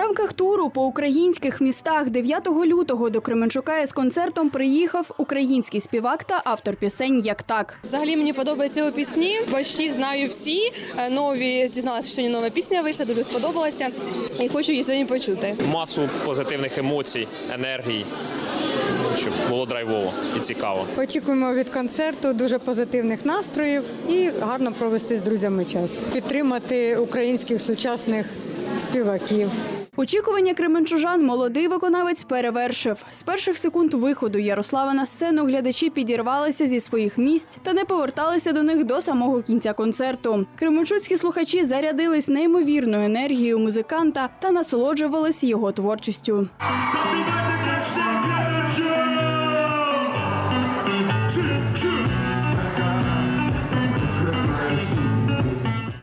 рамках туру по українських містах 9 лютого до Кременчука з концертом приїхав український співак та автор пісень Як так. Взагалі мені подобаються його пісні. Почти знаю всі. Е, Нові дізналася, що нова пісня вийшла, дуже сподобалася. І хочу її сьогодні почути. масу позитивних емоцій, енергії, щоб було драйвово і цікаво. Очікуємо від концерту дуже позитивних настроїв і гарно провести з друзями час. Підтримати українських сучасних співаків. Очікування кременчужан молодий виконавець перевершив. З перших секунд виходу Ярослава на сцену глядачі підірвалися зі своїх місць та не поверталися до них до самого кінця концерту. Кременчуцькі слухачі зарядились неймовірною енергією музиканта та насолоджувались його творчістю.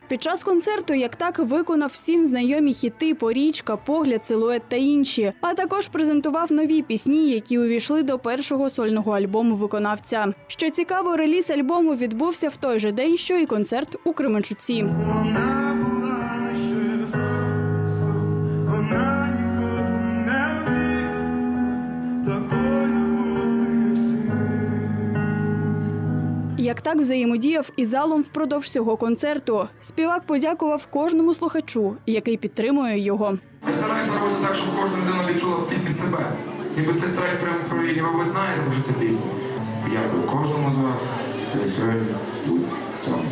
Під час концерту як так виконав всім знайомі хіти Порічка, погляд, силует та інші, а також презентував нові пісні, які увійшли до першого сольного альбому виконавця. Що цікаво, реліз альбому відбувся в той же день, що і концерт у Кременчуці. Як так взаємодіяв із залом впродовж всього концерту. Співак подякував кожному слухачу, який підтримує його. Я стараюся робити так, щоб кожна людина відчула в пісні себе. Ніби цей трек прям про її, ви знаєте вже цю пісню. Дякую кожному з вас, сьогодні тут, в цьому.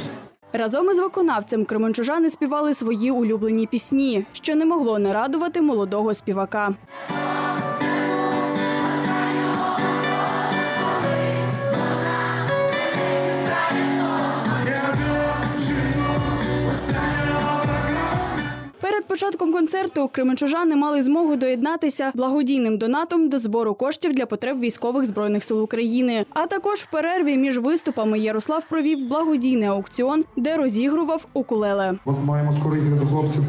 Разом із виконавцем кременчужани співали свої улюблені пісні, що не могло не радувати молодого співака. Початком концерту кременчужани мали змогу доєднатися благодійним донатом до збору коштів для потреб військових збройних сил України. А також в перерві між виступами Ярослав провів благодійний аукціон, де розігрував укулеле. От маємо скоро їхати до хлопців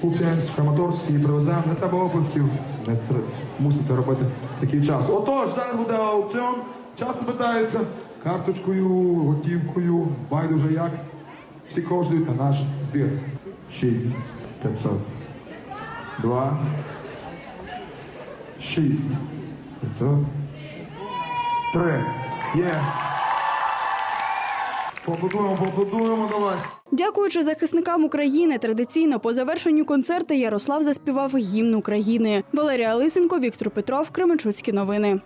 Куп'янськ, в Краматорськ привеземо. Не треба тр- мусить це робити такий час. Отож, зараз буде аукціон. Часто питаються карточкою, готівкою, байдуже як. Всі коштують на наш збір. 6 500. 2 6 500. 3 Є. Поаплодуємо, поаплодуємо, давай. Дякуючи захисникам України, традиційно по завершенню концерту Ярослав заспівав гімн України. Валерія Лисенко, Віктор Петров, Кременчуцькі новини.